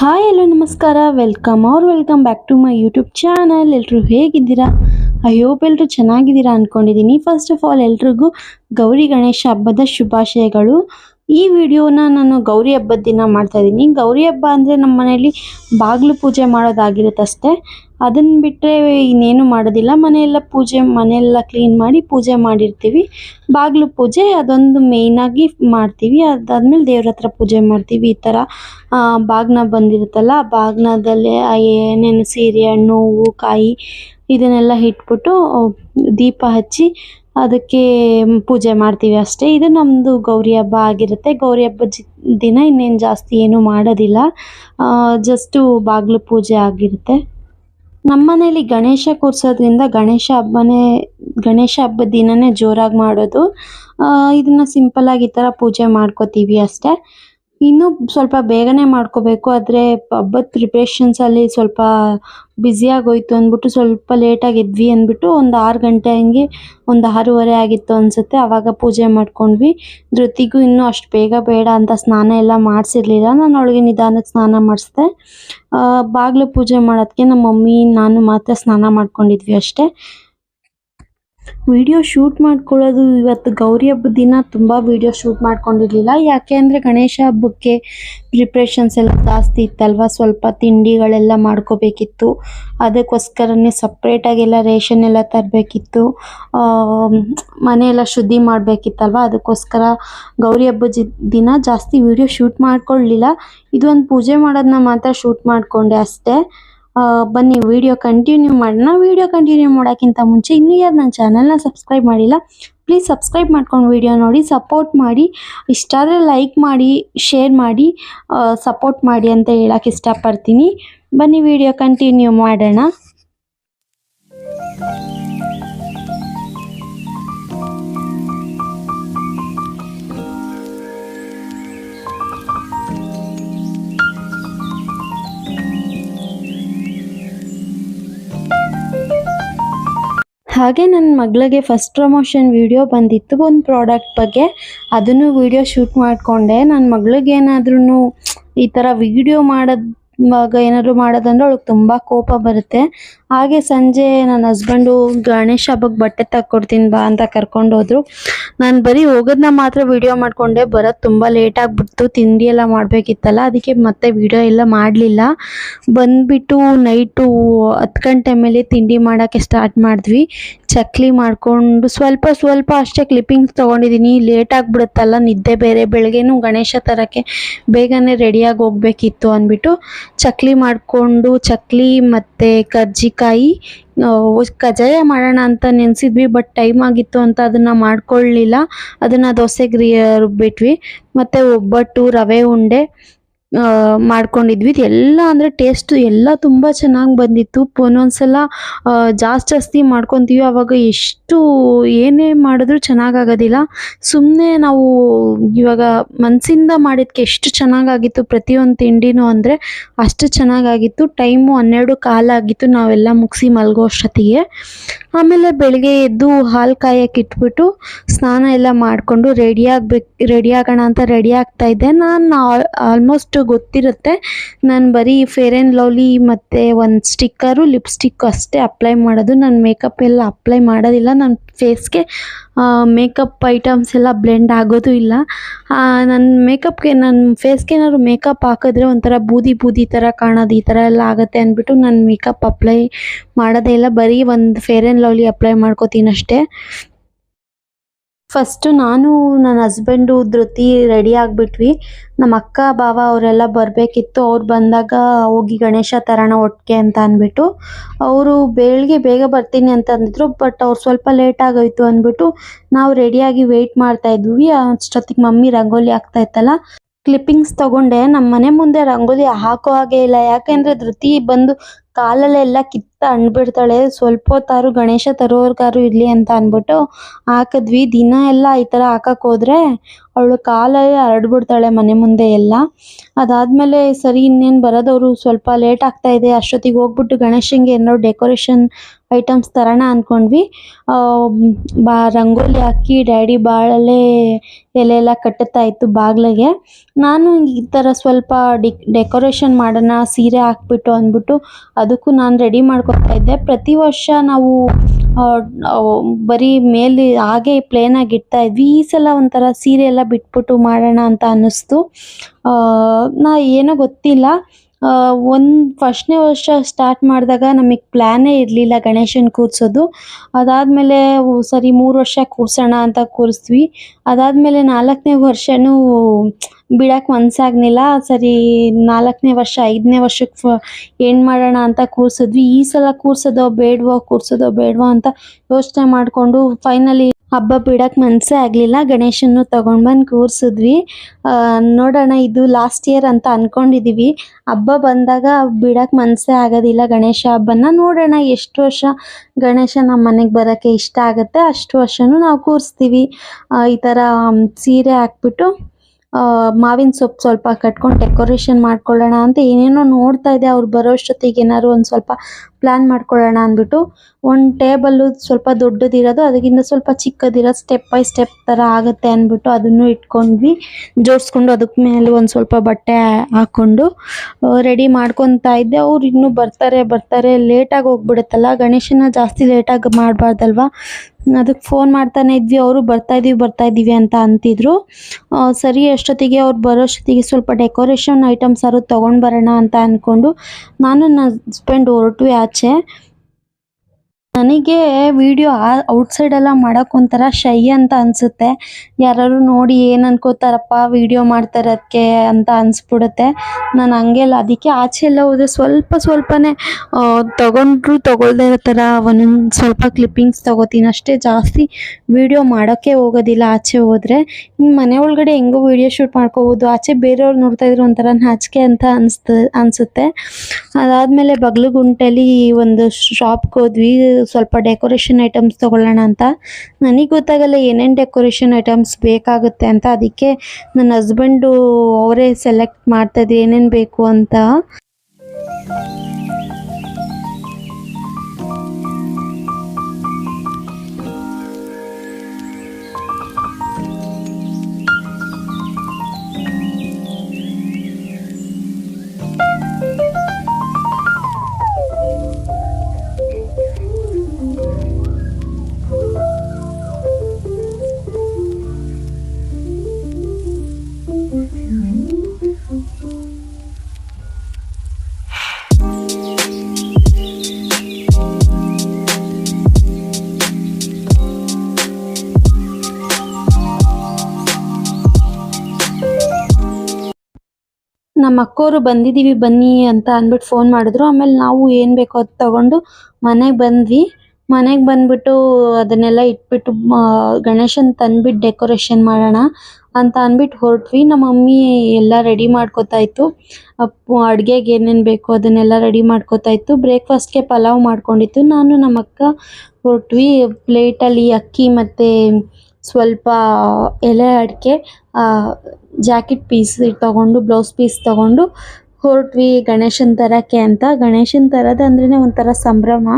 Hi hello ನಮಸ್ಕಾರ. Welcome or welcome back to my YouTube channel ಎಲ್ಲರೂ ಹೇಗಿದ್ದೀರಾ? I hope ಎಲ್ಲರೂ ಚೆನ್ನಾಗಿದ್ದೀರಾ ಅಂದ್ಕೊಂಡಿದ್ದೀನಿ ಫಸ್ಟ್ ಆಫ್ ಆಲ್ ಎಲ್ರಿಗೂ ಗೌರಿ ಗಣೇಶ ಹಬ್ಬದ ಶುಭಾಶಯಗಳು. ಈ ವಿಡಿಯೋನ ನಾನು ಗೌರಿ ಹಬ್ಬದ ದಿನ ಮಾಡ್ತಾ ಇದ್ದೀನಿ. ಗೌರಿ ಹಬ್ಬ ಅಂದರೆ ನಮ್ಮ ಮನೆಯಲ್ಲಿ ಬಾಗಿಲು ಪೂಜೆ ಮಾಡೋದಾಗಿರುತ್ತೆ ಅಷ್ಟೇ ಅದನ್ನು ಬಿಟ್ಟರೆ ಇನ್ನೇನು ಮಾಡೋದಿಲ್ಲ. ಮನೆಯೆಲ್ಲ ಪೂಜೆ, ಮನೆಯೆಲ್ಲ ಕ್ಲೀನ್ ಮಾಡಿ ಪೂಜೆ ಮಾಡಿರ್ತೀವಿ. ಬಾಗಿಲು ಪೂಜೆ ಅದೊಂದು ಮೇಯ್ನಾಗಿ ಮಾಡ್ತೀವಿ. ಅದಾದ್ಮೇಲೆ ದೇವ್ರ ಹತ್ರ ಪೂಜೆ ಮಾಡ್ತೀವಿ. ಈ ಥರ ಬಾಗ್ನ ಬಂದಿರುತ್ತಲ್ಲ, ಆ ಬಾಗ್ನದಲ್ಲಿ ಏನೇನು ಸೀರೆ, ಹಣ್ಣು, ಹೂವು, ಕಾಯಿ ಇದನ್ನೆಲ್ಲ ಇಟ್ಬಿಟ್ಟು ದೀಪ ಹಚ್ಚಿ ಅದಕ್ಕೆ ಪೂಜೆ ಮಾಡ್ತೀವಿ ಅಷ್ಟೇ. ಇದು ನಮ್ಮದು ಗೌರಿ ಹಬ್ಬ ಆಗಿರುತ್ತೆ. ಗೌರಿ ಹಬ್ಬ ದಿನ ಇನ್ನೇನು ಜಾಸ್ತಿ ಏನು ಮಾಡೋದಿಲ್ಲ. ಜಸ್ಟು ಬಾಗಿಲು ಪೂಜೆ ಆಗಿರುತ್ತೆ. ನಮ್ಮ ಮನೇಲಿ ಗಣೇಶ ಕೂರ್ಸೋದ್ರಿಂದ ಗಣೇಶ ಹಬ್ಬನೇ, ಗಣೇಶ ಹಬ್ಬದ ದಿನನೇ ಜೋರಾಗಿ ಮಾಡೋದು. ಇದನ್ನು ಇದನ್ನ ಸಿಂಪಲ್ ಆಗಿ ಈ ಥರ ಪೂಜೆ ಮಾಡ್ಕೋತೀವಿ ಅಷ್ಟೇ. ಇನ್ನೂ ಸ್ವಲ್ಪ ಬೇಗನೆ ಮಾಡ್ಕೋಬೇಕು, ಆದರೆ ಹಬ್ಬದ ಪ್ರಿಪ್ರೇಷನ್ಸ್ ಅಲ್ಲಿ ಸ್ವಲ್ಪ ಬ್ಯುಸಿ ಆಗೋಯ್ತು ಅಂದ್ಬಿಟ್ಟು ಸ್ವಲ್ಪ ಲೇಟಾಗಿ ಎದ್ವಿ ಅಂದ್ಬಿಟ್ಟು ಒಂದು ಆರು ಗಂಟೆ ಹಂಗೆ ಒಂದು ಆರೂವರೆ ಆಗಿತ್ತು ಅನ್ಸುತ್ತೆ. ಆವಾಗ ಪೂಜೆ ಮಾಡ್ಕೊಂಡ್ವಿ. ಧೃತಿಗೂ ಇನ್ನೂ ಅಷ್ಟು ಬೇಗ ಬೇಡ ಅಂತ ಸ್ನಾನ ಎಲ್ಲ ಮಾಡಿಸಿರ್ಲಿಲ್ಲ. ನಾನು ಅವಳಿಗೆ ನಿಧಾನಕ್ಕೆ ಸ್ನಾನ ಮಾಡಿಸ್ದೆ. ಬಾಗಿಲು ಪೂಜೆ ಮಾಡೋದಕ್ಕೆ ನಮ್ಮ ಮಮ್ಮಿ ನಾನು ಮಾತ್ರ ಸ್ನಾನ ಮಾಡ್ಕೊಂಡಿದ್ವಿ ಅಷ್ಟೇ. ವಿಡಿಯೋ ಶೂಟ್ ಮಾಡ್ಕೊಳ್ಳೋದು ಇವತ್ತು ಗೌರಿ ಹಬ್ಬದ ದಿನ, ತುಂಬ ವಿಡಿಯೋ ಶೂಟ್ ಮಾಡ್ಕೊಂಡಿರಲಿಲ್ಲ. ಯಾಕೆ ಅಂದರೆ ಗಣೇಶ ಹಬ್ಬಕ್ಕೆ ಪ್ರಿಪ್ರೇಷನ್ಸ್ ಎಲ್ಲ ಜಾಸ್ತಿ ಇತ್ತಲ್ವ? ಸ್ವಲ್ಪ ತಿಂಡಿಗಳೆಲ್ಲ ಮಾಡ್ಕೋಬೇಕಿತ್ತು. ಅದಕ್ಕೋಸ್ಕರನೇ ಸಪ್ರೇಟಾಗೆಲ್ಲ ರೇಷನ್ ಎಲ್ಲ ತರಬೇಕಿತ್ತು. ಮನೆಯೆಲ್ಲ ಶುದ್ಧಿ ಮಾಡಬೇಕಿತ್ತಲ್ವ? ಅದಕ್ಕೋಸ್ಕರ ಗೌರಿ ಹಬ್ಬದ ದಿನ ಜಾಸ್ತಿ ವಿಡಿಯೋ ಶೂಟ್ ಮಾಡ್ಕೊಳ್ಳಿಲ್ಲ. ಇದೊಂದು ಪೂಜೆ ಮಾಡೋದನ್ನ ಮಾತ್ರ ಶೂಟ್ ಮಾಡಿಕೊಂಡೆ ಅಷ್ಟೇ. ಬನ್ನಿ ವಿಡಿಯೋ ಕಂಟಿನ್ಯೂ ಮಾಡೋಣ ವಿಡಿಯೋ ಕಂಟಿನ್ಯೂ ಮಾಡೋಕ್ಕಿಂತ ಮುಂಚೆ ಇನ್ನೂ ಯಾರು ನನ್ನ ಚಾನಲ್ನ ಸಬ್ಸ್ಕ್ರೈಬ್ ಮಾಡಿಲ್ಲ ಪ್ಲೀಸ್ ಸಬ್ಸ್ಕ್ರೈಬ್ ಮಾಡ್ಕೊಂಡು ವಿಡಿಯೋ ನೋಡಿ ಸಪೋರ್ಟ್ ಮಾಡಿ, ಇಷ್ಟ ಆದರೆ ಲೈಕ್ ಮಾಡಿ ಶೇರ್ ಮಾಡಿ ಸಪೋರ್ಟ್ ಮಾಡಿ ಅಂತ ಹೇಳಕ್ಕೆ ಇಷ್ಟಪಡ್ತೀನಿ. ಬನ್ನಿ ವಿಡಿಯೋ ಕಂಟಿನ್ಯೂ ಮಾಡೋಣ. ಹಾಗೆ ನನ್ನ ಮಗಳಿಗೆ ಫಸ್ಟ್ ಪ್ರಮೋಷನ್ ವಿಡಿಯೋ ಬಂದಿತ್ತು, ಒಂದು ಪ್ರಾಡಕ್ಟ್ ಬಗ್ಗೆ. ಅದನ್ನು ವಿಡಿಯೋ ಶೂಟ್ ಮಾಡಿಕೊಂಡೆ. ನನ್ನ ಮಗಳಿಗೇನಾದ್ರೂ ಈ ಥರ ವಿಡಿಯೋ ಮಾಡೋದಾಗ ಏನಾದ್ರು ಮಾಡೋದಂದ್ರೆ ಅವಳಿಗೆ ತುಂಬಾ ಕೋಪ ಬರುತ್ತೆ. ಹಾಗೆ ಸಂಜೆ ನನ್ನ ಹಸ್ಬೆಂಡು ಗಣೇಶ ಹಬ್ಬಕ್ಕೆ ಬಟ್ಟೆ ತಕ್ಕೊಡ್ತೀನಿ ಬಾ ಅಂತ ಕರ್ಕೊಂಡು ಹೋದ್ರು. ನಾನು ಬರೀ ಹೋಗೋದನ್ನ ಮಾತ್ರ ವಿಡಿಯೋ ಮಾಡಿಕೊಂಡೆ, ಬರೋದು ತುಂಬ ಲೇಟ್ ಆಗಿಬಿಡ್ತು, ತಿಂಡಿ ಎಲ್ಲ ಮಾಡಬೇಕಿತ್ತಲ್ಲ, ಅದಕ್ಕೆ ಮತ್ತೆ ವಿಡಿಯೋ ಎಲ್ಲ ಮಾಡಲಿಲ್ಲ. ಬಂದ್ಬಿಟ್ಟು ನೈಟು ಹತ್ತು ಗಂಟೆ ಮೇಲೆ ತಿಂಡಿ ಮಾಡೋಕ್ಕೆ ಸ್ಟಾರ್ಟ್ ಮಾಡಿದ್ವಿ. ಚಕ್ಲಿ ಮಾಡಿಕೊಂಡು ಸ್ವಲ್ಪ ಸ್ವಲ್ಪ ಅಷ್ಟೇ ಕ್ಲಿಪ್ಪಿಂಗ್ಸ್ ತೊಗೊಂಡಿದ್ದೀನಿ ಲೇಟ್ ಆಗಿಬಿಡುತ್ತಲ್ಲ, ನಿದ್ದೆ ಬೇರೆ. ಬೆಳಗ್ಗೆನೂ ಗಣೇಶ ತರೋಕ್ಕೆ ಬೇಗನೆ ರೆಡಿಯಾಗಿ ಹೋಗ್ಬೇಕಿತ್ತು ಅಂದ್ಬಿಟ್ಟು ಚಕ್ಲಿ ಮಾಡಿಕೊಂಡು ಚಕ್ಲಿ ಮತ್ತು ಕರ್ಜಿಕಾಯಿ ಕಜಾಯ ಮಾಡೋಣ ಅಂತ ನೆನೆಸಿದ್ವಿ ಬಟ್ ಟೈಮ್ ಆಗಿತ್ತು ಅಂತ ಅದನ್ನು ಮಾಡ್ಕೊಳ್ಳಲಿಲ್ಲ ಅದನ್ನು ದೋಸೆಗೆ ರುಬ್ಬಿಟ್ವಿ ಮತ್ತು ಒಬ್ಬಟ್ಟು ರವೆ ಉಂಡೆ ಮಾಡ್ಕೊಂಡಿದ್ವಿ. ಎಲ್ಲ ಅಂದರೆ ಟೇಸ್ಟು ಎಲ್ಲ ತುಂಬ ಚೆನ್ನಾಗಿ ಬಂದಿತ್ತು. ಒಂದೊಂದ್ಸಲ ಜಾಸ್ತಿ ಜಾಸ್ತಿ ಮಾಡ್ಕೊತೀವಿ. ಆವಾಗ ಎಷ್ಟು ಏನೇ ಮಾಡಿದ್ರು ಚೆನ್ನಾಗಾಗೋದಿಲ್ಲ. ಸುಮ್ಮನೆ ನಾವು ಇವಾಗ ಮನಸ್ಸಿಂದ ಮಾಡಿದ್ಕೆ ಎಷ್ಟು ಚೆನ್ನಾಗಾಗಿತ್ತು ಪ್ರತಿಯೊಂದು ತಿಂಡಿನೂ ಅಂದರೆ ಅಷ್ಟು ಚೆನ್ನಾಗಾಗಿತ್ತು. ಟೈಮು ಹನ್ನೆರಡು ಕಾಲಾಗಿತ್ತು ನಾವೆಲ್ಲ ಮುಗಿಸಿ ಮಲಗೋ ಅಷ್ಟೊತ್ತಿಗೆ. ಆಮೇಲೆ ಬೆಳಗ್ಗೆ ಎದ್ದು ಹಾಲು ಕಾಯಕ್ಕೆ ಇಟ್ಬಿಟ್ಟು ಸ್ನಾನ ಎಲ್ಲ ಮಾಡಿಕೊಂಡು ರೆಡಿಯಾಗಬೇಕು ರೆಡಿಯಾಗೋಣ ಅಂತ ರೆಡಿ ಆಗ್ತಾ ಇದ್ದೆ. ನಾನು ಆಲ್ಮೋಸ್ಟ್ ಗೊತ್ತಿರುತ್ತೆ. ನಾನು ಬರೀ ಫೇರ್ ಆ್ಯಂಡ್ ಲವ್ಲಿ ಮತ್ತು ಒಂದು ಸ್ಟಿಕ್ಕರು ಲಿಪ್ಸ್ಟಿಕ್ ಅಷ್ಟೇ ಅಪ್ಲೈ ಮಾಡೋದು. ನಾನು ಮೇಕಪ್ ಎಲ್ಲ ಅಪ್ಲೈ ಮಾಡೋದಿಲ್ಲ. ನನ್ನ ಫೇಸ್ಗೆ ಮೇಕಪ್ ಐಟಮ್ಸ್ ಎಲ್ಲ ಬ್ಲೆಂಡ್ ಆಗೋದು ಇಲ್ಲ. ನನ್ನ ಮೇಕಪ್ಗೆ ನನ್ನ ಫೇಸ್ಗೆ ಏನಾದ್ರು ಮೇಕಪ್ ಹಾಕಿದ್ರೆ ಒಂಥರ ಬೂದಿ ಬೂದಿ ಥರ ಕಾಣೋದು ಈ ಥರ ಎಲ್ಲ ಆಗುತ್ತೆ ಅಂದ್ಬಿಟ್ಟು ನಾನು ಮೇಕಪ್ ಅಪ್ಲೈ ಮಾಡೋದೇ ಇಲ್ಲ. ಬರೀ ಒಂದು ಫೇರ್ ಆ್ಯಂಡ್ ಲವ್ಲಿ ಅಪ್ಲೈ ಮಾಡ್ಕೋತೀನಿ ಅಷ್ಟೇ. ಫಸ್ಟು ನಾನು, ನನ್ನ ಹಸ್ಬೆಂಡು ಧೃತಿ ರೆಡಿ ಆಗಿಬಿಟ್ವಿ. ನಮ್ಮ ಅಕ್ಕ, ಬಾವ ಅವರೆಲ್ಲ ಬರಬೇಕಿತ್ತು. ಅವ್ರು ಬಂದಾಗ ಹೋಗಿ ಗಣೇಶ ತರೋಣ ಒಟ್ಟಿಗೆ ಅಂತ ಅಂದ್ಬಿಟ್ಟು, ಅವರು ಬೆಳಗ್ಗೆ ಬೇಗ ಬರ್ತೀನಿ ಅಂತ ಅಂದಿದ್ರು. ಬಟ್ ಅವ್ರು ಸ್ವಲ್ಪ ಲೇಟ್ ಆಗೋಯ್ತು ಅಂದ್ಬಿಟ್ಟು, ನಾವು ರೆಡಿಯಾಗಿ ವೆಯ್ಟ್ ಮಾಡ್ತಾ ಇದ್ವಿ. ಅಷ್ಟೊತ್ತಿಗೆ ಮಮ್ಮಿ ರಂಗೋಲಿ ಆಗ್ತಾ ಇತ್ತಲ್ಲ ಕ್ಲಿಪ್ಪಿಂಗ್ಸ್ ತಗೊಂಡೆ. ನಮ್ಮ ಮನೆ ಮುಂದೆ ರಂಗೋಲಿ ಹಾಕೋ ಹಾಗೆ ಇಲ್ಲ. ಯಾಕೆಂದ್ರೆ ಧೃತಿ ಬಂದು ಕಾಲಲ್ಲೆಲ್ಲ ಕಿತ್ತ ಅಂಡ್ಬಿಡ್ತಾಳೆ ಸ್ವಲ್ಪ ಹೊತ್ತಾರು ಗಣೇಶ ತರೋರ್ಗಾರು ಇರ್ಲಿ ಅಂತ ಅಂದ್ಬಿಟ್ಟು ಹಾಕಿದ್ವಿ. ದಿನ ಎಲ್ಲ ಈ ಥರ ಹಾಕಕ್ ಹೋದ್ರೆ ಅವಳು ಕಾಲಲ್ಲಿ ಹರಡ್ಬಿಡ್ತಾಳೆ ಮನೆ ಮುಂದೆ ಎಲ್ಲ. ಅದಾದ್ಮೇಲೆ ಸರಿ ಇನ್ನೇನು ಬರೋದವರು ಸ್ವಲ್ಪ ಲೇಟ್ ಆಗ್ತಾ ಇದೆ. ಅಷ್ಟೊತ್ತಿಗೆ ಹೋಗ್ಬಿಟ್ಟು ಗಣೇಶನ್ಗೆ ಏನೋ ಡೆಕೋರೇಷನ್ ಐಟಮ್ಸ್ ತರೋಣ ಅಂದ್ಕೊಂಡ್ವಿ ಬಾ, ರಂಗೋಲಿ ಹಾಕಿ ಡ್ಯಾಡಿ ಬಾಳಲೆ ಎಲೆ ಎಲ್ಲ ಕಟ್ಟುತ್ತಾ ಇತ್ತು ಬಾಗಿಲಿಗೆ. ನಾನು ಈ ಥರ ಸ್ವಲ್ಪ ಡಿ ಡೆಕೋರೇಷನ್ ಮಾಡೋಣ, ಸೀರೆ ಹಾಕ್ಬಿಟ್ಟು ಅಂದ್ಬಿಟ್ಟು ಅದಕ್ಕೂ ನಾನು ರೆಡಿ ಮಾಡ್ಕೊತಾ ಇದ್ದೆ. ಪ್ರತಿ ವರ್ಷ ನಾವು ಬರೀ ಮೇಲೆ ಹಾಗೆ ಪ್ಲೇನಾಗಿ ಇಡ್ತಾ ಇದ್ವಿ. ಈ ಸಲ ಒಂಥರ ಸೀರೆ ಎಲ್ಲ ಬಿಟ್ಬಿಟ್ಟು ಮಾಡೋಣ ಅಂತ ಅನ್ನಿಸ್ತು. ನಾ ಏನೋ ಗೊತ್ತಿಲ್ಲ. ಒಂದು ಫಸ್ಟ್ನೇ ವರ್ಷ ಸ್ಟಾರ್ಟ್ ಮಾಡಿದಾಗ ನಮಗೆ ಪ್ಲ್ಯಾನೇ ಇರಲಿಲ್ಲ ಗಣೇಶನ ಕೂರಿಸೋದು. ಅದಾದಮೇಲೆ ಸರಿ, ಮೂರು ವರ್ಷ ಕೂರಿಸೋಣ ಅಂತ ಕೂರಿಸ್ವಿ ಅದಾದಮೇಲೆ ನಾಲ್ಕನೇ ವರ್ಷನು ಬಿಡಕ್ಕೆ ಮನಸ್ಸಾಗ್ಲಿಲ್ಲ ಸರಿ, ನಾಲ್ಕನೇ ವರ್ಷ, ಐದನೇ ವರ್ಷಕ್ಕೆ ಏನು ಮಾಡೋಣ ಅಂತ ಕೂರಿಸಿದ್ವಿ. ಈ ಸಲ ಕೂರಿಸೋದೋ ಬೇಡವೋ ಕೂರಿಸೋದೋ ಬೇಡವೋ ಅಂತ ಯೋಚನೆ ಮಾಡಿಕೊಂಡು ಫೈನಲಿ ಹಬ್ಬ ಬಿಡಕ್ಕೆ ಮನಸ್ಸೇ ಆಗಲಿಲ್ಲ. ಗಣೇಶನ್ನು ತಗೊಂಡು ಬಂದು ಕೂರಿಸಿದ್ವಿ ನೋಡೋಣ ಇದು ಲಾಸ್ಟ್ ಇಯರ್ ಅಂತ ಅಂದ್ಕೊಂಡಿದ್ದೀವಿ ಹಬ್ಬ ಬಂದಾಗ ಬಿಡಕ್ಕೆ ಮನಸ್ಸೇ ಆಗೋದಿಲ್ಲ ಗಣೇಶ ಹಬ್ಬನ. ನೋಡೋಣ ಎಷ್ಟು ವರ್ಷ ಗಣೇಶ ನಮ್ಮ ಮನೆಗೆ ಬರೋಕ್ಕೆ ಇಷ್ಟ ಆಗುತ್ತೆ ಅಷ್ಟು ವರ್ಷನು ನಾವು ಕೂರಿಸ್ತೀವಿ. ಈ ಥರ ಸೀರೆ ಹಾಕ್ಬಿಟ್ಟು ಮಾವಿನ ಸೊಪ್ಪು ಸ್ವಲ್ಪ ಕಟ್ಕೊಂಡು ಡೆಕೋರೇಷನ್ ಮಾಡ್ಕೊಳ್ಳೋಣ ಅಂತ ಏನೇನೋ ನೋಡ್ತಾ ಇದೆ ಅವ್ರು ಬರೋಷ್ಟೊತ್ತಿಗೆ ಏನಾದ್ರು ಒಂದು ಸ್ವಲ್ಪ ಪ್ಲ್ಯಾನ್ ಮಾಡ್ಕೊಳ್ಳೋಣ ಅಂದ್ಬಿಟ್ಟು ಒಂದು ಟೇಬಲ್ಲು ಸ್ವಲ್ಪ ದೊಡ್ಡದಿರೋದು ಅದಕ್ಕಿಂತ ಸ್ವಲ್ಪ ಚಿಕ್ಕದಿರೋದು ಸ್ಟೆಪ್ ಬೈ ಸ್ಟೆಪ್ ಥರ ಆಗುತ್ತೆ ಅಂದ್ಬಿಟ್ಟು ಅದನ್ನು ಇಟ್ಕೊಂಡ್ವಿ. ಜೋಡಿಸ್ಕೊಂಡು ಅದಕ್ಕೆ ಮೇಲೆ ಒಂದು ಸ್ವಲ್ಪ ಬಟ್ಟೆ ಹಾಕ್ಕೊಂಡು ರೆಡಿ ಮಾಡ್ಕೊತಾ ಇದ್ದೆ. ಅವ್ರು ಇನ್ನೂ ಬರ್ತಾರೆ ಬರ್ತಾರೆ. ಲೇಟಾಗಿ ಹೋಗ್ಬಿಡುತ್ತಲ್ಲ ಗಣೇಶನ ಜಾಸ್ತಿ ಲೇಟಾಗಿ ಮಾಡಬಾರ್ದಲ್ವಾ? ಅದಕ್ಕೆ ಫೋನ್ ಮಾಡ್ತಾನೆ ಇದ್ವಿ. ಅವರು ಬರ್ತಾ ಇದೀವಿ, ಬರ್ತಾ ಇದ್ದೀವಿ ಅಂತ ಅಂತಿದ್ರು. ಸರಿ ಅಷ್ಟೊತ್ತಿಗೆ ಅವ್ರು ಬರೋಷ್ಟೊತ್ತಿಗೆ ಸ್ವಲ್ಪ ಡೆಕೋರೇಷನ್ ಐಟಮ್ಸ್ ಯಾರು ತೊಗೊಂಡು ಬರೋಣ ಅಂತ ಅಂದ್ಕೊಂಡು ನಾನು ನನ್ನ ಹಸ್ಬೆಂಡ್ ಹೊರಟ್ವಿ ಆಚೆ ನನಗೆ ವಿಡಿಯೋ ಔಟ್ಸೈಡ್ ಎಲ್ಲ ಮಾಡೋಕೆ ಒಂಥರ ಶೈ ಅಂತ ಅನ್ಸುತ್ತೆ. ಯಾರು ನೋಡಿ ಏನ್ ಅನ್ಕೋತಾರಪ್ಪ ವಿಡಿಯೋ ಮಾಡ್ತಾರದಕ್ಕೆ ಅಂತ ಅನಿಸ್ಬಿಡುತ್ತೆ. ನಾನು ಹಂಗೆ ಇಲ್ಲ ಅದಕ್ಕೆ ಆಚೆ ಎಲ್ಲ ಹೋದ್ರೆ ಸ್ವಲ್ಪ ಸ್ವಲ್ಪನೇ ಆ, ತಗೊಂಡ್ರು ತಗೊಳ್ದೆ ಇರೋ ಥರ ಒಂದೊಂದು ಸ್ವಲ್ಪ ಕ್ಲಿಪ್ಪಿಂಗ್ಸ್ ತಗೋತೀನಿ. ಅಷ್ಟೇ ಜಾಸ್ತಿ ವಿಡಿಯೋ ಮಾಡೋಕ್ಕೆ ಹೋಗೋದಿಲ್ಲ ಆಚೆ ಹೋದ್ರೆ. ಮನೆ ಒಳಗಡೆ ಹೆಂಗೋ ವಿಡಿಯೋ ಶೂಟ್ ಮಾಡ್ಕೋಬೋದು. ಆಚೆ ಬೇರೆಯವ್ರು ನೋಡ್ತಾ ಇದ್ರು ಒಂಥರ ನಾಚಿಕೆ ಅಂತ ಅನ್ಸ್ತ ಅನ್ಸುತ್ತೆ. ಅದಾದಮೇಲೆ ಬಗ್ಲು ಗುಂಟೆಲಿ ಒಂದು ಶಾಪ್ಗೆ ಹೋದ್ವಿ. ಸ್ವಲ್ಪ ಡೆಕೋರೇಷನ್ ಐಟಮ್ಸ್ ತೊಗೊಳ್ಳೋಣ ಅಂತ. ನನಗೆ ಗೊತ್ತಾಗಲ್ಲ ಏನೇನು ಡೆಕೋರೇಷನ್ ಐಟಮ್ಸ್ ಬೇಕಾಗುತ್ತೆ ಅಂತ. ಅದಕ್ಕೆ ನನ್ನ ಹಸ್ಬೆಂಡು ಅವರೇ ಸೆಲೆಕ್ಟ್ ಮಾಡ್ತಾಯಿದ್ರು ಏನೇನು ಬೇಕು ಅಂತ. ನಮ್ಮ ಅಕ್ಕೋರು ಬಂದಿದ್ದೀವಿ ಬನ್ನಿ ಅಂತ ಅಂದ್ಬಿಟ್ಟು ಫೋನ್ ಮಾಡಿದ್ರು. ಆಮೇಲೆ ನಾವು ಏನು ಬೇಕೋ ಅದು ತಗೊಂಡು ಮನೆಗೆ ಬಂದ್ವಿ. ಮನೆಗೆ ಬಂದ್ಬಿಟ್ಟು ಅದನ್ನೆಲ್ಲ ಇಟ್ಬಿಟ್ಟು ಗಣೇಶನ್ ತಂದ್ಬಿಟ್ಟು ಡೆಕೋರೇಷನ್ ಮಾಡೋಣ ಅಂತ ಅಂದ್ಬಿಟ್ಟು ಹೊರಟ್ವಿ. ನಮ್ಮ ಮಮ್ಮಿ ಎಲ್ಲ ರೆಡಿ ಮಾಡ್ಕೊತಾ ಇತ್ತು. ಅಪ್ಪು, ಅಡುಗೆಗೆ ಏನೇನು ಬೇಕು ಅದನ್ನೆಲ್ಲ ರೆಡಿ ಮಾಡ್ಕೋತಾಯಿತ್ತು ಬ್ರೇಕ್ಫಾಸ್ಟ್ಗೆ ಪಲಾವ್ ಮಾಡ್ಕೊಂಡಿತ್ತು. ನಾನು ನಮ್ಮ ಅಕ್ಕ ಹೊರಟ್ವಿ ಪ್ಲೇಟಲ್ಲಿ ಅಕ್ಕಿ ಮತ್ತು ಸ್ವಲ್ಪ ಎಲೆ ಅಡಿಕೆ ಜಾಕೆಟ್ ಪೀಸ್ ತಗೊಂಡು ಬ್ಲೌಸ್ ಪೀಸ್ ತಗೊಂಡು ಹೊರಟ್ವಿ ಗಣೇಶನ ತರಕ್ಕೆ ಅಂತ. ಗಣೇಶನ ಗಣೇಶನ್ ತರೋದಂದ್ರೇ ಒಂಥರ ಸಂಭ್ರಮ.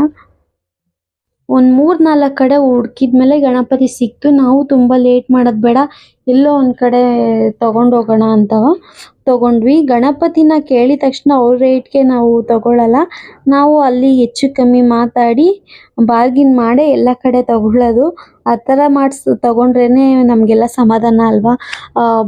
ಒಂದು ಮೂರು ನಾಲ್ಕು ಕಡೆ ಹುಡ್ಕಿದ್ಮೇಲೆ ಗಣಪತಿ ಸಿಕ್ತು. ನಾವು ತುಂಬ ಲೇಟ್ ಮಾಡೋದು ಬೇಡ. ಎಲ್ಲೋ ಒಂದು ಕಡೆ ತಗೊಂಡು ಹೋಗೋಣ ಅಂತ ತಗೊಂಡ್ವಿ. ಗಣಪತಿನ ಕೇಳಿದ ತಕ್ಷಣ ಅವ್ರ ರೇಟ್ಗೆ ನಾವು ತಗೊಳ್ಳಲ್ಲ ನಾವು ಅಲ್ಲಿ ಹೆಚ್ಚು ಕಮ್ಮಿ ಮಾತಾಡಿ ಬಾರ್ಗಿನ್ ಮಾಡೇ ಎಲ್ಲ ಕಡೆ ತಗೊಳ್ಳೋದು. ಆ ಥರ ಮಾಡಿಸ್ ತಗೊಂಡ್ರೇ ನಮಗೆಲ್ಲ ಸಮಾಧಾನ ಅಲ್ವಾ?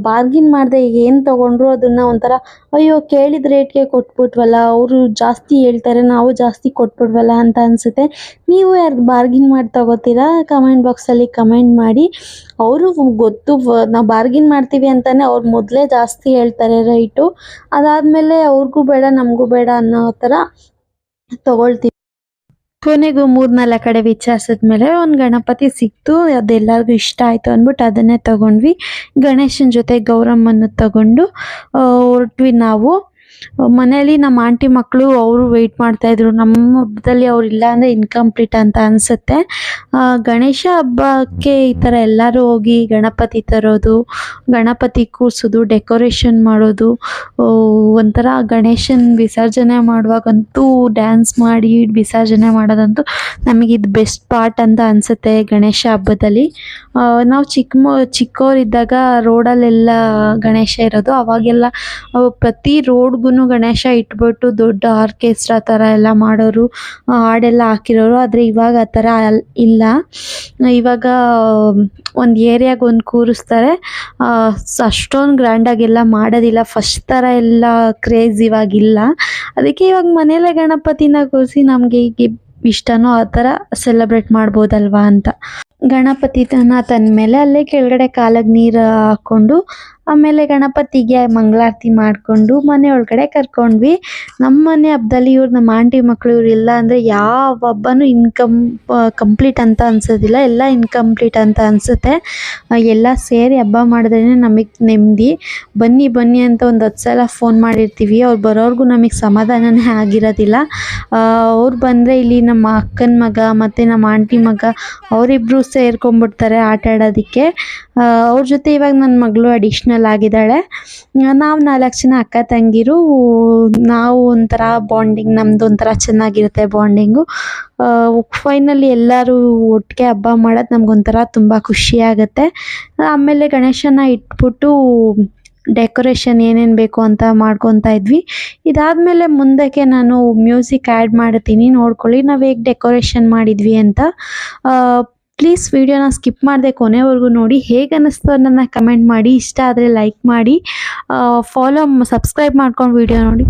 ಬಾರ್ಗಿನ್ ಮಾಡದೆ ಏನು ತಗೊಂಡ್ರು ಅದನ್ನು ಒಂಥರ, ಅಯ್ಯೋ, ಕೇಳಿದ ರೇಟ್ಗೆ ಕೊಟ್ಬಿಟ್ವಲ್ಲ, ಅವರು ಜಾಸ್ತಿ ಹೇಳ್ತಾರೆ, ನಾವು ಜಾಸ್ತಿ ಕೊಟ್ಬಿಡ್ವಲ್ಲ ಅಂತ ಅನಿಸುತ್ತೆ. ನೀವು ಯಾರು ಬಾರ್ಗಿನ್ ಮಾಡಿ ತಗೋತೀರಾ? ಕಮೆಂಟ್ ಬಾಕ್ಸಲ್ಲಿ ಕಮೆಂಟ್ ಮಾಡಿ. ಅವರು ಗೊತ್ತು ನಾವು ಬಾರ್ಗಿನ್ ಮಾಡ್ತೀವಿ ಅಂತಲೇ ಅವ್ರು ಮೊದಲೇ ಜಾಸ್ತಿ ಹೇಳ್ತಾರೆ, ರೈಟು. ಅದಾದಮೇಲೆ ಅವ್ರಿಗೂ ಬೇಡ, ನಮಗೂ ಬೇಡ ಅನ್ನೋ ಥರ ತಗೊಳ್ತೀವಿ. ಕೊನೆಗೂ ಮೂರ್ನಾಲ್ಕು ಕಡೆ ವಿಚಾರಿಸಿದ್ಮೇಲೆ ಒಂದು ಗಣಪತಿ ಸಿಕ್ತು, ಅದೆಲ್ಲರಿಗೂ ಇಷ್ಟ ಆಯಿತು ಅಂದ್ಬಿಟ್ಟು ಅದನ್ನೇ ತಗೊಂಡ್ವಿ. ಗಣೇಶನ ಜೊತೆ ಗೌರಮ್ಮನ ತಗೊಂಡು ಹೊರಟ್ವಿ ನಾವು. ಮನೇಲಿ ನಮ್ಮ ಆಂಟಿ ಮಕ್ಕಳು ಅವರು ವೆಯ್ಟ್ ಮಾಡ್ತಾ ಇದ್ರು. ನಮ್ಮ ಹಬ್ಬದಲ್ಲಿ ಅವ್ರು ಇಲ್ಲ ಅಂದರೆ ಇನ್ಕಂಪ್ಲೀಟ್ ಅಂತ ಅನಿಸುತ್ತೆ. ಗಣೇಶ ಹಬ್ಬಕ್ಕೆ ಈ ಥರ ಎಲ್ಲರೂ ಹೋಗಿ ಗಣಪತಿ ತರೋದು, ಗಣಪತಿ ಕೂರಿಸೋದು ಡೆಕೋರೇಷನ್ ಮಾಡೋದು ಒಂಥರ ಗಣೇಶನ ವಿಸರ್ಜನೆ ಮಾಡುವಾಗಂತೂ ಡ್ಯಾನ್ಸ್ ಮಾಡಿ ವಿಸರ್ಜನೆ ಮಾಡೋದಂತೂ ನಮಗೆ ಇದು ಬೆಸ್ಟ್ ಪಾರ್ಟ್ ಅಂತ ಅನಿಸುತ್ತೆ ಗಣೇಶ ಹಬ್ಬದಲ್ಲಿ. ನಾವು ಚಿಕ್ಕ ಮ ಚಿಕ್ಕವರಿದ್ದಾಗ ರೋಡಲ್ಲೆಲ್ಲ ಗಣೇಶ ಇರೋದು. ಅವಾಗೆಲ್ಲ, ಅವು ಪ್ರತಿ ರೋಡ್ಗೂ ಗಣೇಶ ಇಟ್ಬಿಟ್ಟು ದೊಡ್ಡ ಆರ್ಕೆಸ್ಟ್ರಾ ಥರ ಎಲ್ಲ ಮಾಡೋರು ಹಾಡೆಲ್ಲ ಹಾಕಿರೋರು. ಆದರೆ ಇವಾಗ ಆ ಥರ ಇಲ್ಲ. ಇವಾಗ, ಒಂದು ಏರಿಯಾಗೆ ಒಂದು ಕೂರಿಸ್ತಾರೆ. ಅಷ್ಟೊಂದು ಗ್ರ್ಯಾಂಡಾಗೆಲ್ಲ ಮಾಡೋದಿಲ್ಲ. ಫಸ್ಟ್ ಥರ ಎಲ್ಲ ಕ್ರೇಜ್ ಇವಾಗಿಲ್ಲ. ಅದಕ್ಕೆ ಇವಾಗ ಮನೆಯಲ್ಲೇ ಗಣಪತಿನ ಕೂರಿಸಿ ನಮಗೆ ಈಗ ಇಷ್ಟನೋ ಆ ಥರ ಸೆಲೆಬ್ರೇಟ್ ಮಾಡ್ಬೋದಲ್ವಾ ಅಂತ. ಗಣಪತಿನ ಮೇಲೆ ಅಲ್ಲೇ ಕೆಳಗಡೆ ಕಾಲಿಗೆ ನೀರು ಹಾಕೊಂಡು, ಆಮೇಲೆ ಗಣಪತಿಗೆ ಮಂಗಳಾರತಿ ಮಾಡಿಕೊಂಡು ಮನೆ ಒಳಗಡೆ ಕರ್ಕೊಂಡ್ವಿ. ನಮ್ಮ ಮನೆ ಹಬ್ಬದಲ್ಲಿ ಇವ್ರು ನಮ್ಮ ಆಂಟಿ ಮಕ್ಕಳು ಇವ್ರು ಇಲ್ಲ ಅಂದರೆ ಯಾವ ಹಬ್ಬನೂ ಇನ್ಕಮ್ ಕಂಪ್ಲೀಟ್ ಅಂತ ಅನ್ಸೋದಿಲ್ಲ. ಎಲ್ಲ ಇನ್ಕಂಪ್ಲೀಟ್ ಅಂತ ಅನಿಸುತ್ತೆ. ಎಲ್ಲ ಸೇರಿ ಹಬ್ಬ ಮಾಡಿದ್ರೇ ನಮಗೆ ನೆಮ್ಮದಿ. ಬನ್ನಿ ಬನ್ನಿ ಅಂತ ಒಂದು ಹತ್ತು ಸಲ ಫೋನ್ ಮಾಡಿರ್ತೀವಿ. ಅವ್ರು ಬರೋರ್ಗು ನಮಗೆ ಸಮಾಧಾನನೇ ಆಗಿರೋದಿಲ್ಲ. ಅವ್ರು ಬಂದರೆ ಇಲ್ಲಿ ನಮ್ಮ ಅಕ್ಕನ ಮಗ ಮತ್ತು ನಮ್ಮ ಆಂಟಿ ಮಗ ಅವರಿಬ್ಬರು ಸೇರ್ಕೊಂಡ್ಬಿಡ್ತಾರೆ ಆಟ ಆಡೋದಕ್ಕೆ. ಅವ್ರ ಜೊತೆ ಇವಾಗ ನನ್ನ ಮಗಳು ಅಡಿಷ್ನಲ್ ಆಗಿದ್ದಾಳೆ. ನಾವು ನಾಲ್ಕು ಜನ ಅಕ್ಕ ತಂಗಿರು, ನಾವು ಒಂಥರ ಬಾಂಡಿಂಗ್ ನಮ್ಮದು ಒಂಥರ ಚೆನ್ನಾಗಿರುತ್ತೆ ಬಾಂಡಿಂಗು ಫೈನಲಿ ಎಲ್ಲರೂ ಒಟ್ಟಿಗೆ ಹಬ್ಬ ಮಾಡೋದು ನಮಗೊಂಥರ ತುಂಬ ಖುಷಿ ಆಗುತ್ತೆ. ಆಮೇಲೆ ಗಣೇಶನ ಇಟ್ಬಿಟ್ಟು ಡೆಕೋರೇಷನ್ ಏನೇನು ಬೇಕು ಅಂತ ಮಾಡ್ಕೊತಾ ಇದ್ವಿ. ಇದಾದಮೇಲೆ ಮುಂದಕ್ಕೆ ನಾನು ಮ್ಯೂಸಿಕ್ ಆ್ಯಡ್ ಮಾಡ್ತೀನಿ, ನೋಡ್ಕೊಳ್ಳಿ. ನಾವು ಹೇಗೆ ಡೆಕೋರೇಷನ್ ಮಾಡಿದ್ವಿ ಅಂತ. ಪ್ಲೀಸ್ ವಿಡಿಯೋನ ಸ್ಕಿಪ್ ಮಾಡದೆ ಕೊನೆವರೆಗೂ ನೋಡಿ. ಹೇಗೆ ಅನ್ನಿಸ್ತು ಅನ್ನೋದನ್ನ ಕಮೆಂಟ್ ಮಾಡಿ. ಇಷ್ಟ ಆದರೆ ಲೈಕ್ ಮಾಡಿ. ಫಾಲೋ ಸಬ್ಸ್ಕ್ರೈಬ್ ಮಾಡ್ಕೊಂಡು ವಿಡಿಯೋ ನೋಡಿ.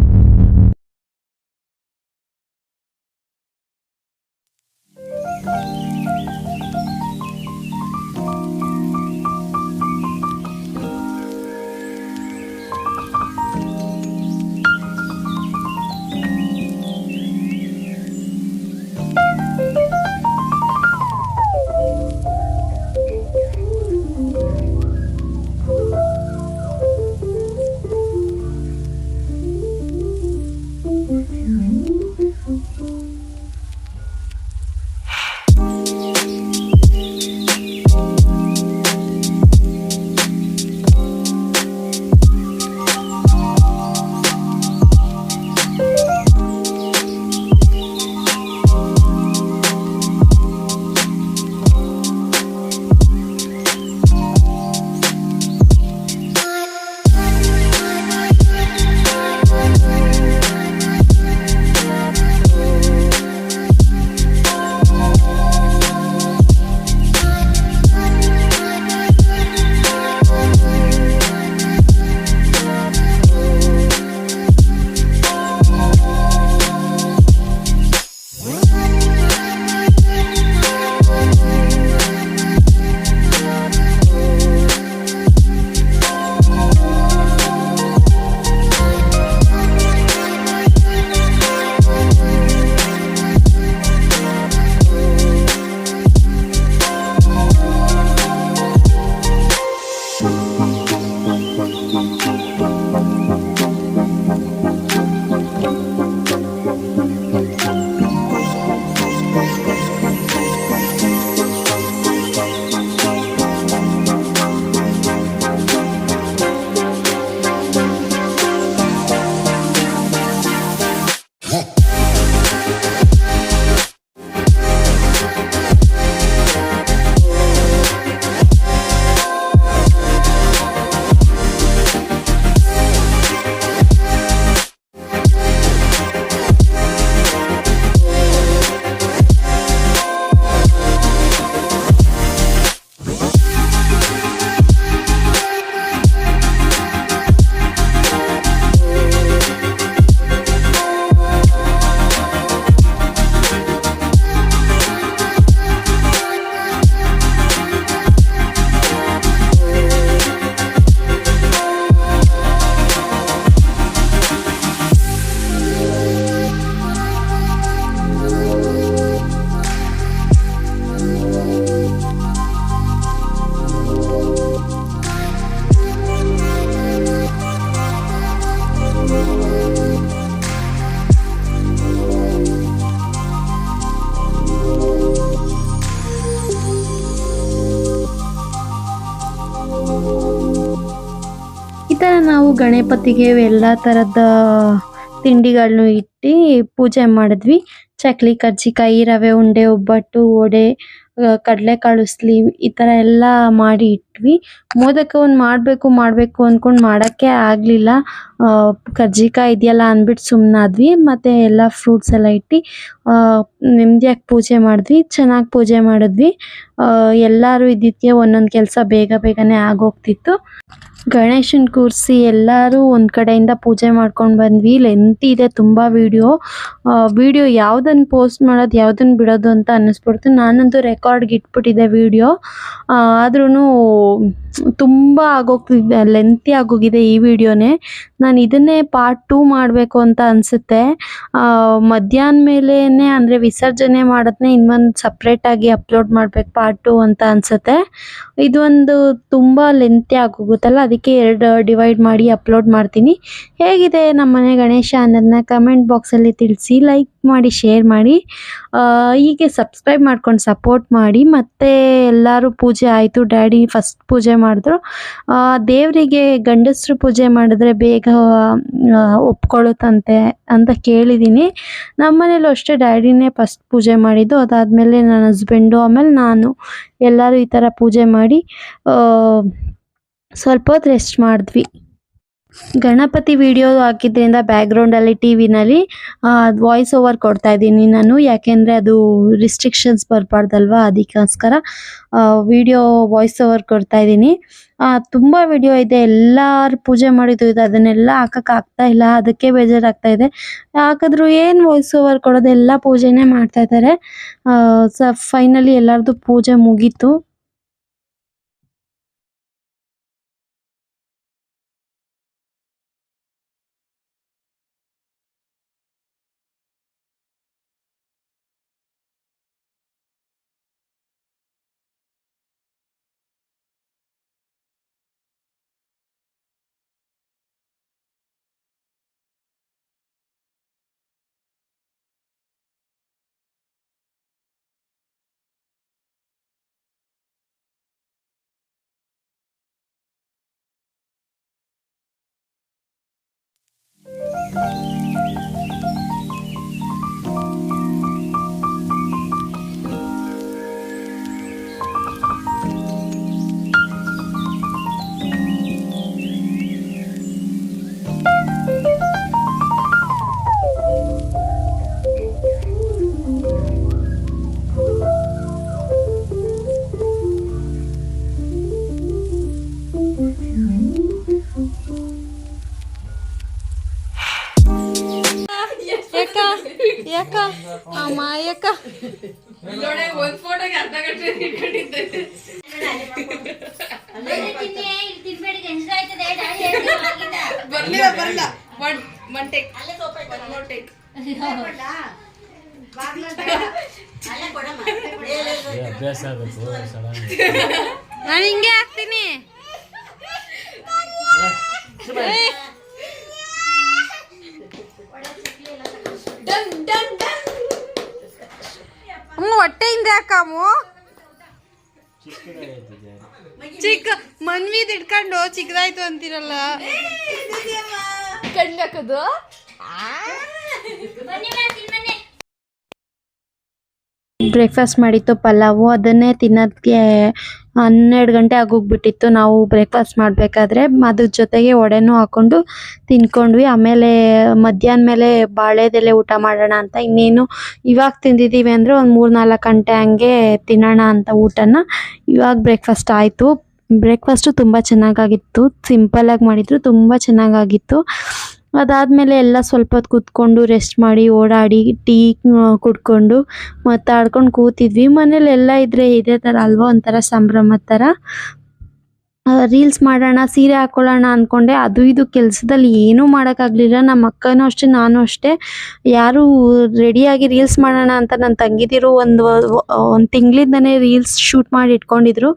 ಗಣಪತಿಗೆ ಎಲ್ಲ ಥರದ ತಿಂಡಿಗಳನ್ನು ಇಟ್ಟು ಪೂಜೆ ಮಾಡಿದ್ವಿ. ಚಕ್ಲಿ, ಕರ್ಜಿಕಾಯಿ, ರವೆ ಉಂಡೆ, ಒಬ್ಬಟ್ಟು, ವಡೆ ಕಡಲೆಕಾಳು, ಸ್ಲೀವ್ ಈ ಥರ ಎಲ್ಲ ಮಾಡಿ ಇಟ್ವಿ ಮೋದಕವನ್ನು ಮಾಡಬೇಕು ಮಾಡಬೇಕು ಅಂದ್ಕೊಂಡು ಮಾಡೋಕ್ಕೆ ಆಗಲಿಲ್ಲ. ಕರ್ಜಿಕಾಯಿ ಇದೆಯಲ್ಲ ಅಂದ್ಬಿಟ್ಟು ಸುಮ್ಮನಾದ್ವಿ ಮತ್ತು ಎಲ್ಲ ಫ್ರೂಟ್ಸ್ ಎಲ್ಲ ಇಟ್ಟು ನೆಮ್ಮದಿಯಾಗಿ ಪೂಜೆ ಮಾಡಿದ್ವಿ. ಚೆನ್ನಾಗಿ ಪೂಜೆ ಮಾಡಿದ್ವಿ. ಎಲ್ಲರೂ ಇದ್ದಿದ್ದಕ್ಕೆ ಒಂದೊಂದು ಕೆಲಸ ಬೇಗ ಬೇಗನೆ ಆಗೋಗ್ತಿತ್ತು. ಗಣೇಶನ್ ಕೂರಿಸಿ ಎಲ್ಲರೂ ಒಂದು ಕಡೆಯಿಂದ ಪೂಜೆ ಮಾಡ್ಕೊಂಡು ಬಂದ್ವಿ. ಲೆಂತಿ ಇದೆ, ತುಂಬ ವಿಡಿಯೋ. ವಿಡಿಯೋ ಯಾವುದನ್ನು ಪೋಸ್ಟ್ ಮಾಡೋದು ಯಾವುದನ್ನು ಬಿಡೋದು ಅಂತ ಅನ್ನಿಸ್ಬಿಡ್ತು. ನಾನಂತೂ ರೆಕಾರ್ಡ್ಗೆ ಇಟ್ಬಿಟ್ಟಿದ್ದೆ ವಿಡಿಯೋ. ಆದ್ರೂ So, ತುಂಬ ಆಗೋಗ್ತಿದೆ ಲೆಂತಿ ಆಗೋಗಿದೆ ಈ ವಿಡಿಯೋನೇ. ನಾನು ಇದನ್ನೇ ಪಾರ್ಟ್ ಟೂ ಮಾಡಬೇಕು ಅಂತ ಅನಿಸುತ್ತೆ. ಮಧ್ಯಾಹ್ನ ಮೇಲೇ ಅಂದರೆ ವಿಸರ್ಜನೆ ಮಾಡೋದನ್ನೇ ಇನ್ನೊಂದು ಸಪ್ರೇಟಾಗಿ ಅಪ್ಲೋಡ್ ಮಾಡಬೇಕು ಪಾರ್ಟ್ ಟೂ ಅಂತ ಅನಿಸುತ್ತೆ. ಇದೊಂದು ತುಂಬ ಲೆಂತಿ ಆಗೋಗುತ್ತಲ್ಲ, ಅದಕ್ಕೆ ಎರಡು ಡಿವೈಡ್ ಮಾಡಿ ಅಪ್ಲೋಡ್ ಮಾಡ್ತೀನಿ. ಹೇಗಿದೆ ನಮ್ಮ ಮನೆ ಗಣೇಶ ಅನ್ನೋದನ್ನ ಕಮೆಂಟ್ ಬಾಕ್ಸಲ್ಲಿ ತಿಳಿಸಿ ಲೈಕ್ ಮಾಡಿ ಶೇರ್ ಮಾಡಿ. ಹೀಗೆ ಸಬ್ಸ್ಕ್ರೈಬ್ ಮಾಡ್ಕೊಂಡು ಸಪೋರ್ಟ್ ಮಾಡಿ. ಮತ್ತೆ ಎಲ್ಲರೂ ಪೂಜೆ ಆಯಿತು, ಡ್ಯಾಡಿ ಫಸ್ಟ್ ಪೂಜೆ ಮಾಡಿದ್ರು. ಆ, ದೇವರಿಗೆ ಗಂಡಸರು ಪೂಜೆ ಮಾಡಿದ್ರೆ ಬೇಗ ಒಪ್ಕೊಳ್ಳುತ್ತಂತೆ ಅಂತ ಕೇಳಿದ್ದೀನಿ ನಮ್ಮ ಮನೇಲೂ ಅಷ್ಟೇ ಡ್ಯಾಡಿನೇ ಫಸ್ಟ್ ಪೂಜೆ ಮಾಡಿದ್ದು. ಅದಾದಮೇಲೆ ನನ್ನ ಹಸ್ಬೆಂಡು ಆಮೇಲೆ ನಾನು ಎಲ್ಲರೂ ಈ ಥರ ಪೂಜೆ ಮಾಡಿ ಸ್ವಲ್ಪ ಹೊತ್ತು ರೆಸ್ಟ್ ಮಾಡಿದ್ವಿ. ಗಣಪತಿ ವಿಡಿಯೋ ಹಾಕಿದ್ರಿಂದ ಬ್ಯಾಕ್ಗ್ರೌಂಡಲ್ಲಿ ಟಿ ವಿನಲ್ಲಿ ವಾಯ್ಸ್ ಓವರ್ ಕೊಡ್ತಾ ಇದ್ದೀನಿ ನಾನು. ಯಾಕೆಂದರೆ ಅದು ರಿಸ್ಟ್ರಿಕ್ಷನ್ಸ್ ಬರಬಾರ್ದಲ್ವಾ? ಅದಕ್ಕೋಸ್ಕರ ವಿಡಿಯೋ ವಾಯ್ಸ್ ಓವರ್ ಕೊಡ್ತಾ ಇದ್ದೀನಿ. ತುಂಬ ವಿಡಿಯೋ ಇದೆ. ಎಲ್ಲರೂ ಪೂಜೆ ಮಾಡಿದ್ದು ಇದೆ. ಅದನ್ನೆಲ್ಲ ಹಾಕಕ್ಕೆ ಆಗ್ತಾ ಇಲ್ಲ. ಅದಕ್ಕೆ ಬೇಜಾರಾಗ್ತಾ ಇದೆ. ಹಾಕಿದ್ರು ಏನು ವಾಯ್ಸ್ ಓವರ್ ಕೊಡೋದು? ಎಲ್ಲ ಪೂಜೆನೇ ಮಾಡ್ತಾ ಇದ್ದಾರೆ. ಸ ಫೈನಲಿ ಎಲ್ಲರದು ಪೂಜೆ ಮುಗೀತು. ಯಾಕ? ಅಮ್ಮ ಯಾಕ ಒಂದ್ ಫೋಟೋಗೆ ಅರ್ಧ ಗಂಟೆ ಇಟ್ಕೊಂಡಿದ್ದೆ ಬರ್ಲಿಲ್ಲ. ಬರಲ್ಲ one one take one more take ಅಭ್ಯಾಸ ಆಗಬೇಕು ಸಡನ್. ನಾನು ಹಿಂಗೆ ಹಾಕ್ತೀನಿ. ಹ್ಞೂ ಹೊಟ್ಟೆಯಿಂದ ಯಾಕಮ್ಮು ಚಿಕ್ಕ ಮನ್ವಿದ್ ಇಟ್ಕೊಂಡು ಚಿಕ್ಕದಾಯ್ತು ಅಂತೀರಲ್ಲ. ಕಣ್ಗಾಕದು ಬ್ರೇಕ್ಫಾಸ್ಟ್ ಮಾಡಿತ್ತು ಪಲಾವು ಅದನ್ನೇ ತಿನ್ನೋದಕ್ಕೆ ಹನ್ನೆರಡು ಗಂಟೆ ಆಗೋಗ್ಬಿಟ್ಟಿತ್ತು. ನಾವು ಬ್ರೇಕ್ಫಾಸ್ಟ್ ಮಾಡಬೇಕಾದ್ರೆ ಅದ್ರ ಜೊತೆಗೆ ವಡೆನೂ ಹಾಕೊಂಡು ತಿನ್ಕೊಂಡ್ವಿ. ಆಮೇಲೆ ಮಧ್ಯಾಹ್ನ ಮೇಲೆ ಬಾಳೆದೆಲೆ ಊಟ ಮಾಡೋಣ ಅಂತ ಇನ್ನೇನು ಇವಾಗ ತಿಂದಿದ್ದೀವಿ ಅಂದರೆ ಒಂದು ಮೂರು ನಾಲ್ಕು ಗಂಟೆ ಹಂಗೆ ತಿನ್ನೋಣ ಅಂತ ಊಟನ ಇವಾಗ ಬ್ರೇಕ್ಫಾಸ್ಟ್ ಆಯಿತು. ಬ್ರೇಕ್ಫಾಸ್ಟು ತುಂಬ ಚೆನ್ನಾಗಾಗಿತ್ತು. ಸಿಂಪಲಾಗಿ ಮಾಡಿದ್ರು ತುಂಬ ಚೆನ್ನಾಗಾಗಿತ್ತು. ಅದಾದಮೇಲೆ ಎಲ್ಲ ಸ್ವಲ್ಪ ಹೊತ್ತು ಕೂತ್ಕೊಂಡು ರೆಸ್ಟ್ ಮಾಡಿ, ಓಡಾಡಿ ಟೀ ಕುಡ್ಕೊಂಡು ಮಾತಾಡ್ಕೊಂಡು ಕೂತಿದ್ವಿ. ಮನೇಲಿ ಎಲ್ಲ ಇದ್ರೆ ಇದೇ ಥರ ಅಲ್ವಾ? ಒಂಥರ ಸಂಭ್ರಮ ಥರ ರೀಲ್ಸ್ ಮಾಡೋಣ, ಸೀರೆ ಹಾಕೊಳ್ಳೋಣ ಅಂದ್ಕೊಂಡೆ ಅದು ಇದು ಕೆಲಸದಲ್ಲಿ ಏನೂ ಮಾಡೋಕ್ಕಾಗಲಿಲ್ಲ ನಮ್ಮ ಅಕ್ಕನೂ ಅಷ್ಟೇ, ನಾನು ಅಷ್ಟೇ. ಯಾರು ರೆಡಿಯಾಗಿ ರೀಲ್ಸ್ ಮಾಡೋಣ ಅಂತ ನನ್ನ ತಂಗಿದಿರು ಒಂದು ಒಂದು ತಿಂಗಳಿಂದನೇ ರೀಲ್ಸ್ ಶೂಟ್ ಮಾಡಿ ಇಟ್ಕೊಂಡಿದ್ರು.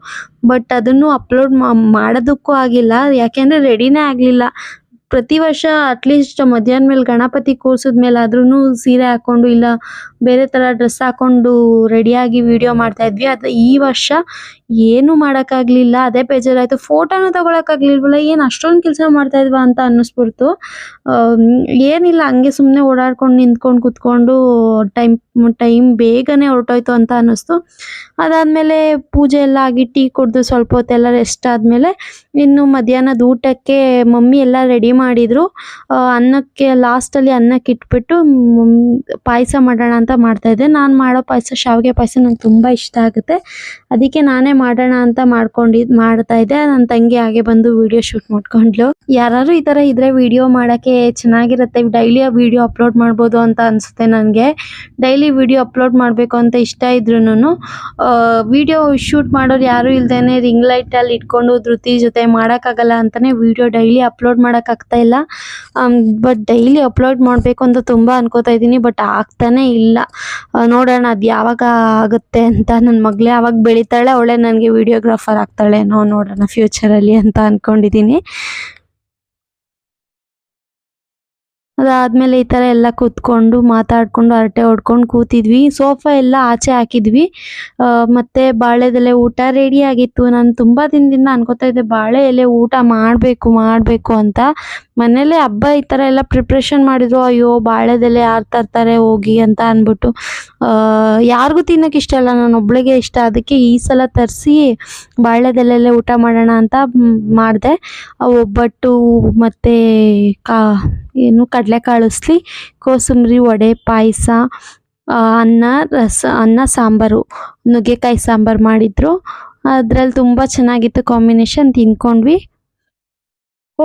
ಬಟ್ ಅದನ್ನು ಅಪ್ಲೋಡ್ ಮಾಡೋದಕ್ಕೂ ಆಗಿಲ್ಲ. ಯಾಕೆಂದರೆ ರೆಡಿನೇ ಆಗಲಿಲ್ಲ. ಪ್ರತಿ ವರ್ಷ ಅಟ್ಲೀಸ್ಟ್ ಮಧ್ಯಾಹ್ನ ಮೇಲೆ ಗಣಪತಿ ಕೂರ್ಸಿದ ಮೇಲೆ ಆದ್ರೂನು ಸೀರೆ ಹಾಕೊಂಡು ಇಲ್ಲ ಬೇರೆ ತರ ಡ್ರೆಸ್ ಹಾಕೊಂಡು ರೆಡಿಯಾಗಿ ವಿಡಿಯೋ ಮಾಡ್ತಾ ಇದ್ವಿ. ಅದು ಈ ವರ್ಷ ಏನು ಮಾಡೋಕ್ಕಾಗಲಿಲ್ಲ. ಅದೇ ಬೇಜಾರಾಯಿತು. ಫೋಟೋನೂ ತಗೊಳಕ್ಕಾಗ್ಲಿಲ್ವಲ್ಲ? ಏನು ಅಷ್ಟೊಂದು ಕೆಲಸ ಮಾಡ್ತಾ ಇದ್ವಾ ಅಂತ ಅನ್ನಿಸ್ಬಿಡ್ತು. ಏನಿಲ್ಲ. ಹಂಗೆ ಸುಮ್ಮನೆ ಓಡಾಡ್ಕೊಂಡು ನಿಂತ್ಕೊಂಡು ಕುತ್ಕೊಂಡು ಟೈಮ್ ಟೈಮ್ ಬೇಗನೆ ಹೊರಟೋಯ್ತು ಅಂತ ಅನ್ನಿಸ್ತು. ಅದಾದಮೇಲೆ ಪೂಜೆ ಎಲ್ಲ ಆಗಿ ಟೀ ಕುಡಿದು ಸ್ವಲ್ಪ ಹೊತ್ತೆಲ್ಲ ರೆಸ್ಟ್ ಆದಮೇಲೆ ಇನ್ನು ಮಧ್ಯಾಹ್ನದ ಊಟಕ್ಕೆ ಮಮ್ಮಿ ಎಲ್ಲ ರೆಡಿ ಮಾಡಿದರು. ಅನ್ನಕ್ಕೆ ಲಾಸ್ಟಲ್ಲಿ ಅನ್ನಕ್ಕೆ ಇಟ್ಬಿಟ್ಟು ಪಾಯಸ ಮಾಡೋಣ ಅಂತ ಮಾಡ್ತಾಯಿದ್ದೆ ನಾನು ಮಾಡೋ ಪಾಯಸ, ಶಾವಿಗೆ ಪಾಯಸ ನಂಗೆ ತುಂಬ ಇಷ್ಟ ಆಗುತ್ತೆ. ಅದಕ್ಕೆ ನಾನೇ ಮಾಡೋಣ ಅಂತ ಮಾಡ್ಕೊಂಡಿದ್ದು ಮಾಡ್ತಾ ಇದ್ದೆ. ನನ್ನ ತಂಗಿ ಹಾಗೆ ಬಂದು ವಿಡಿಯೋ ಶೂಟ್ ಮಾಡ್ಕೊಂಡ್ಲು ಯಾರು ಈ ಥರ ಇದ್ರೆ ವಿಡಿಯೋ ಮಾಡೋಕ್ಕೆ ಚೆನ್ನಾಗಿರುತ್ತೆ. ಡೈಲಿ ವಿಡಿಯೋ ಅಪ್ಲೋಡ್ ಮಾಡ್ಬೋದು ಅಂತ ಅನಿಸುತ್ತೆ ನನಗೆ. ಡೈಲಿ ವಿಡಿಯೋ ಅಪ್ಲೋಡ್ ಮಾಡಬೇಕು ಅಂತ ಇಷ್ಟ ಇದ್ರೂ ವಿಡಿಯೋ ಶೂಟ್ ಮಾಡೋರು ಯಾರು ಇಲ್ದೇನೆ ರಿಂಗ್ ಲೈಟಲ್ಲಿ ಇಟ್ಕೊಂಡು ಧೃತಿ ಜೊತೆ ಮಾಡೋಕ್ಕಾಗಲ್ಲ ಅಂತಲೇ ವಿಡಿಯೋ ಡೈಲಿ ಅಪ್ಲೋಡ್ ಮಾಡೋಕ್ಕಾಗ್ತಾ ಇಲ್ಲ. ಬಟ್ ಡೈಲಿ ಅಪ್ಲೋಡ್ ಮಾಡಬೇಕು ಅಂತ ತುಂಬ ಅನ್ಕೋತಾ ಇದ್ದೀನಿ ಬಟ್ ಆಗ್ತಾನೆ ಇಲ್ಲ. ನೋಡೋಣ ಅದು ಯಾವಾಗ ಆಗುತ್ತೆ ಅಂತ. ನನ್ನ ಮಗಳೇ ಯಾವಾಗ ಬೆಳಿತಾಳೆ, ಅವಳೆ ನನಗೆ ವಿಡಿಯೋಗ್ರಾಫರ್ ನಾವು ನೋಡೋಣ ಫ್ಯೂಚರಲ್ಲಿ ಅಂತ ಅಂದ್ಕೊಂಡಿದ್ದೀನಿ ಅದಾದಮೇಲೆ ಈ ಥರ ಎಲ್ಲ ಕೂತ್ಕೊಂಡು ಮಾತಾಡಿಕೊಂಡು ಹರಟೆ ಹೊಡ್ಕೊಂಡು ಕೂತಿದ್ವಿ. ಸೋಫಾ ಎಲ್ಲ ಆಚೆ ಹಾಕಿದ್ವಿ. ಮತ್ತು ಬಾಳೆದೆಲೆ ಊಟ ರೆಡಿ ಆಗಿತ್ತು. ನಾನು ತುಂಬ ದಿನದಿಂದ ಅನ್ಕೋತಾ ಇದ್ದೆ, ಬಾಳೆ ಎಲೆ ಊಟ ಮಾಡಬೇಕು ಮಾಡಬೇಕು ಅಂತ. ಮನೇಲೆ ಹಬ್ಬ ಈ ಥರ ಎಲ್ಲ ಪ್ರಿಪ್ರೇಷನ್ ಮಾಡಿದ್ರು. ಅಯ್ಯೋ, ಬಾಳೆದೆಲೆ ಯಾರು ತರ್ತಾರೆ ಹೋಗಿ ಅಂತ ಅಂದ್ಬಿಟ್ಟು. ಯಾರಿಗೂ ತಿನ್ನೋಕೆ ಇಷ್ಟ ಇಲ್ಲ. ನಾನು ಒಬ್ಳಿಗೆ ಇಷ್ಟ. ಅದಕ್ಕೆ ಈ ಸಲ ತರಿಸಿ ಬಾಳೆದೆಲೆಲ್ಲೇ ಊಟ ಮಾಡೋಣ ಅಂತ ಮಾಡಿದೆ. ಒಬ್ಬಟ್ಟು, ಮತ್ತು ಕಾ ಏನು ಕಡಲೆಕಾಳು ಉಸ್ಲಿ ಕೋಸಂಬರಿ, ವಡೆ, ಪಾಯಸ ಅನ್ನ, ರಸ, ಅನ್ನ, ಸಾಂಬಾರು, ನುಗ್ಗೆಕಾಯಿ ಸಾಂಬಾರು ಮಾಡಿದ್ರು. ಅದ್ರಲ್ಲಿ ತುಂಬ ಚೆನ್ನಾಗಿತ್ತು ಕಾಂಬಿನೇಷನ್, ತಿನ್ಕೊಂಡ್ವಿ.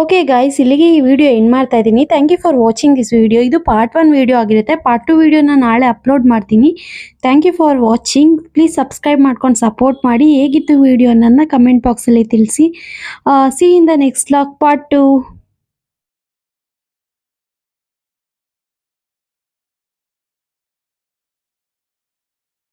ಓಕೆ ಗಾಯ್ಸ್ ಇಲ್ಲಿಗೆ ಈ ವಿಡಿಯೋ ಎಂಡ್ ಮಾಡ್ತಾ ಇದ್ದೀನಿ. Thank you for watching this video ಇದು ಪಾರ್ಟ್ ಒನ್ ವಿಡಿಯೋ ಆಗಿರುತ್ತೆ. ಪಾರ್ಟ್ ಟು ವಿಡಿಯೋನ ನಾಳೆ ಅಪ್ಲೋಡ್ ಮಾಡ್ತೀನಿ. Thank you for watching please subscribe ಮಾಡ್ಕೊಂಡು ಸಪೋರ್ಟ್ ಮಾಡಿ. ಹೇಗಿತ್ತು ವಿಡಿಯೋ ನನ್ನ ಕಮೆಂಟ್ ಬಾಕ್ಸಲ್ಲಿ ತಿಳಿಸಿ. See in next lock part to